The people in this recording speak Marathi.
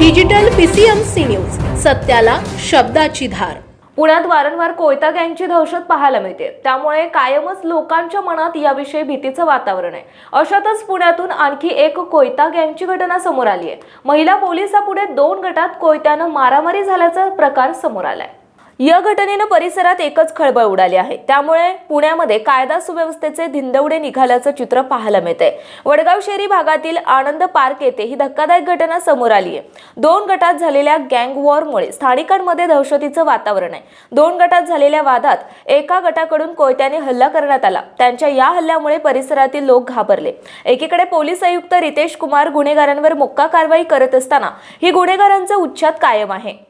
डिजिटल पीसीएमसी न्यूज सत्याला शब्दाची धार. पुण्यात वारंवार कोयता गँगची दहशत पाहायला मिळते. त्यामुळे कायमच लोकांच्या मनात याविषयी भीतीचं वातावरण आहे. अशातच पुण्यातून आणखी एक कोयता गँगची घटना समोर आली आहे. महिला पोलिसापुढे दोन गटात कोयत्यानं मारामारी झाल्याचा प्रकार समोर आलाय. या घटनेनं परिसरात एकच खळबळ उडाली आहे. त्यामुळे पुण्यामध्ये कायदा सुव्यवस्थेचे धिंदवडे निघाल्याचं चित्र पाहायला मिळते वडगाव शेरी भागातील आनंद पार्क येथे ही धक्कादायक घटना समोर आली आहे. दोन गटात झालेल्या गँग वॉरमुळे स्थानिकांमध्ये दहशतीचं वातावरण आहे. दोन गटात झालेल्या वादात एका गटाकडून कोयत्याने हल्ला करण्यात आला. त्यांच्या या हल्ल्यामुळे परिसरातील लोक घाबरले. एकीकडे पोलीस आयुक्त रितेश कुमार गुन्हेगारांवर मोक्का कारवाई करत असताना ही गुन्हेगारांचा उच्छाद कायम आहे.